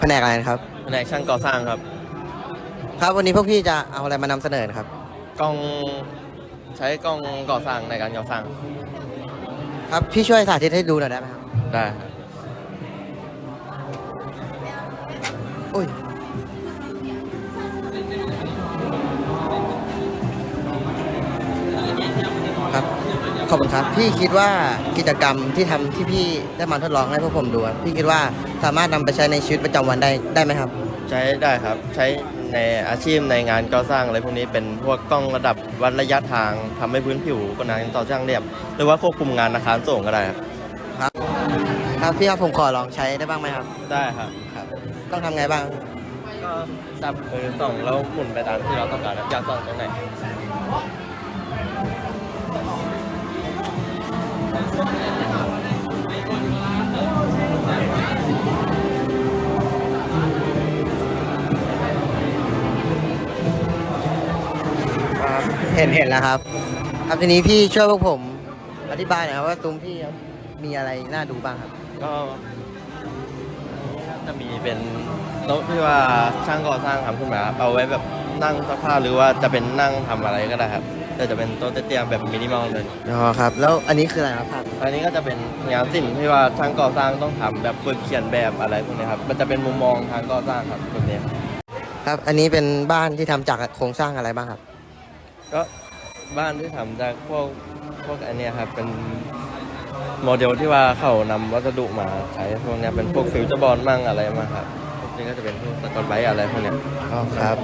แผนกอะไรนะครับ แผนกช่างก่อสร้างครับ ครับวันนี้พวกพี่จะเอาอะไรมานำเสนอนะครับ กล้องใช้กล้องก่อสร้างในการก่อสร้าง ครับพี่ช่วยสาธิตให้ดูหน่อยได้ไหมครับ ได้ครับ อุ้ย คุณครับ พี่คิดว่ากิจกรรมที่ทำที่พี่ได้มาทดลองให้พวกผมดูอะพี่คิดว่าสามารถนำไปใช้ในชีวิตประจำวันได้ได้ไหมครับ ใช้ได้ครับใช้ในอาชีพในงานก่อสร้างอะไรพวกนี้เป็นพวกกล้องระดับวัดระยะทางทำให้พื้นผิวก็นานต่อช่างเรียบ หรือว่าควบคุมงานอาคารส่งก็ได้ครับครับพี่ครับผมขอลองใช้ได้บ้างไหมครับ ได้ครับครับ ต้องทำไงบ้างก็จับมือส่องแล้วหมุนไปตามที่เราต้องการครับอยากส่องตรงไหน ห็นเห็นแล้วครับ ครับทีนี้พี่ช่วยพวกผม อธิบายหน่อยครับว่าซุ้มพี่ครับมีอะไรน่าดูบ้างครับ ก็จะมีเป็นโต๊ะที่ว่าช่างก่อสร้างทำขึ้นมาครับเอาไว้แบบนั่งซักผ้าหรือว่าจะเป็นนั่งทำอะไรก็ได้ครับ แต่จะเป็นโต๊ะเตี้ยๆแบบมินิมอลเลย อ๋อครับ แล้วอันนี้คืออะไรครับครับอันนี้ก็จะเป็นงานศิลป์ที่ว่าช่างก่อสร้างต้องทำแบบฝึกเขียนแบบอะไรพวกนี้ครับ มันจะเป็นมุมมองทางก่อสร้างครับแบบนี้ครับ ครับ อันนี้เป็นบ้านที่ทำจากโครงสร้างอะไรบ้างครับ ก็บ้านที่ทำจากพวกพวกอันเนี้ยครับเป็นโมเดลที่ว่าเขานำวัสดุมาใช้พวกเนี้ยเป็นพวกฟิวเจอร์บอลมั่งอะไรมาครับพวกนี้ก็จะเป็นพวกสกอตไบต์อะไรพวกเนี้ย อ๋อครับ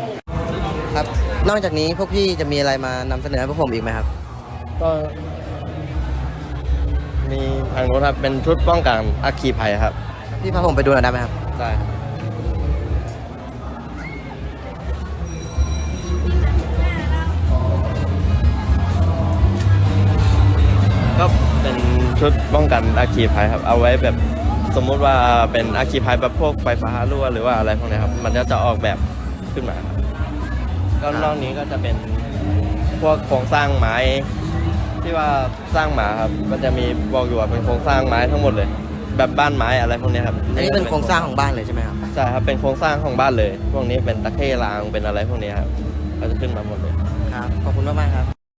ครับ นอกจากนี้พวกพี่จะมีอะไรมานำเสนอให้พวกผมอีกไหมครับ ก็มีทางโน้นครับเป็นชุดป้องกันอัคคีภัยครับ พี่พาผมไปดูหน่อยได้ไหมครับ ได้ครับ เป็นชุดป้องกันอัคคีภัยครับ เอาไว้แบบสมมุติว่าเป็นอัคคีภัยแบบพวกไฟฟ้ารั่วหรือว่าอะไรพวกเนี้ยครับ มันก็จะออกแบบขึ้นมาครับก็นอกนี้ก็จะเป็นพวกโครงสร้างไม้ ที่ว่าสร้างหมาครับ ก็จะมีบอกอยู่ว่าเป็นโครงสร้างไม้ทั้งหมดเลย แบบบ้านไม้อะไรพวกเนี้ยครับอันนี้เป็นโครงสร้างของบ้านเลยใช่ไหมครับใช่ครับเป็นโครงสร้างของบ้านเลย พวกนี้เป็นตะเข้รางเป็นอะไรพวกนี้ครับก็จะขึ้นมาหมดเลยครับขอบคุณมากๆครับ